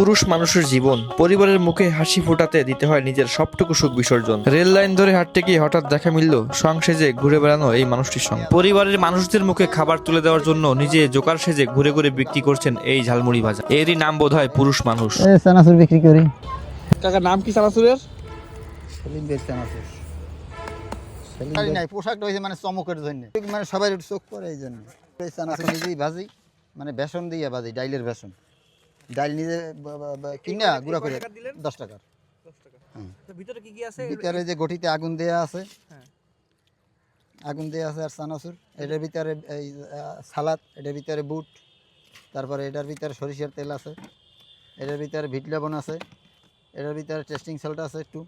পুরুষ মানুষের জীবন। পরিবারের মুখে হাসি ফোটাতে দিতে হয় নিজের সবটুকু সুখ বিসর্জন। রেল লাইন ধরে হাঁটতে গিয়ে হঠাৎ দেখা মিলল সং সেজে ঘুরে বেড়ানো এই মানুষটির সঙ্গে। পরিবারের মানুষদের মুখে খাবার তুলে দেওয়ার জন্য নিজে জোকার সেজে ঘুরে ঘুরে বিক্রি করছেন এই ঝালমুড়ি ভাজা। এরই নাম বোধ হয় পুরুষ মানুষ। চানাচুর বিক্রি করি। কাকা নাম কি চানাচুরের? সেলিম বেশ চানাচুর। সেলিম নাই পোশাকটা হয়েছে মানে চমকের জন্য। মানে সবাই চোখ পড়ে এই জন্য। চানাচুর নিজেই ভাজি মানে বেসন দিয়ে ভাজি ডাইলের বেসন। ডাইল নিজে কিনা গুঁড়া করে দশ টাকার। ভিতরে কি কি আছে? ভিতরে যে গঠিতে আগুন দেয়া আছে হ্যাঁ। আগুন দেয়া আছে আর চানাচুর। এটার ভিতরে এই সালাদ এটার ভিতরে বুট তারপরে এটার ভিতরে সরিষার তেল আছে এটার ভিতরে ভিট লবণ আছে এটার ভিতরে টেস্টিং সল্ট আছে একটু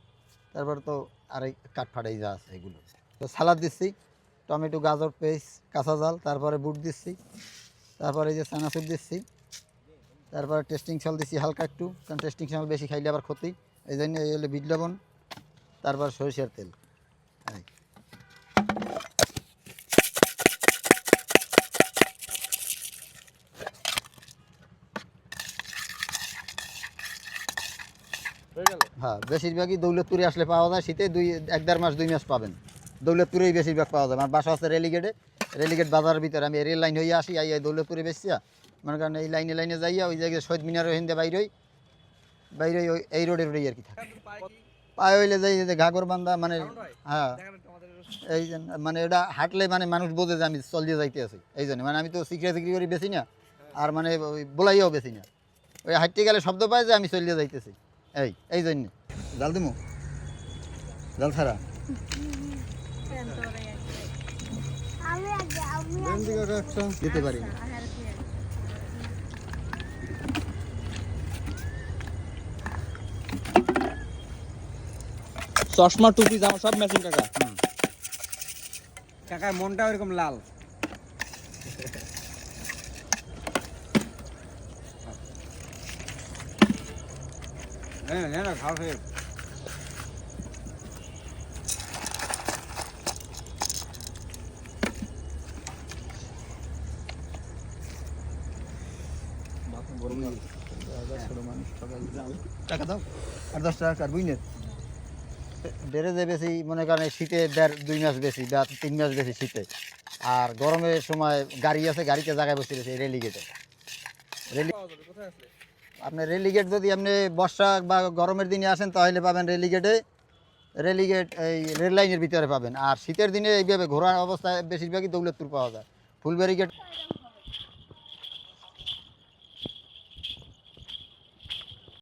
তারপর তো আর এই কাঠফাটাই যা আছে এগুলো। তো সালাদ দিচ্ছি টমেটো গাজর পেস্ট কাঁচা জাল তারপরে বুট দিচ্ছি তারপরে এই যে চানাচুর দিচ্ছি তারপরে টেস্টিং সল দিছি হালকা একটু কারণ টেস্টিং সল বেশি খাইলে আবার ক্ষতি। এই জন্য এই হলো বিট লবণ তারপর সরিষার তেল। হয়ে বেশিরভাগই দৌলতপুরে আসলে পাওয়া যায় শীতে দুই এক দেড় মাস দুই মাস পাবেন। দৌলতপুরেই বেশিরভাগ পাওয়া যায়। আমার বাসা আছে রেলিগেটে রেলিগেট বাজারের ভিতরে। আমি রেল লাইন হয়ে আসি আই আই দৌলতপুরে বেশিয়া মনে করেন এই লাইনে লাইনে যাইয়া ওই জায়গায় শহীদ মিনারের হিন্দে বাইরই বাইরই ওই এই রোডে রোডেই আর কি থাকে। পায়ে হইলে যাই যে ঘাগর বান্ধা মানে হ্যাঁ। এই মানে এটা হাঁটলে মানে মানুষ বোঝে যে আমি চল দিয়ে যাইতে আছি। এই জন্য। মানে আমি তো সিকরি সিকরি করি বেশি না, আর মানে ওই বোলাইয়াও বেশি না। ওই হাঁটতে গেলে শব্দ পায় যে আমি চল দিয়ে যাইতেছি। এই এই জন্য। জাল দিমু? জাল ছাড়া? দিতে পারি চশমা টুপি জামা সব ম্যাচিং কাকা। কাকার মনটা এরকম লাল। হ্যাঁ হ্যাঁ না বেড়ে যে বেশি, মনে করেন শীতে দেড়, দুই মাস বেশি বা তিন মাস বেশি শীতে। আর গরমের সময় গাড়ি আছে, গাড়িতে জায়গায় বসে রয়েছে রেলি আপনার রেলিগেট যদি আপনি বর্ষা বা গরমের দিনে আসেন, তাহলে পাবেন রেলিগেটে রেলিগেট এই রেল লাইনের ভিতরে পাবেন। আর শীতের দিনে এইভাবে ঘোরার অবস্থায় বেশিরভাগই দৌলতপুর পাওয়া যায়। ফুলবাড়ি গেট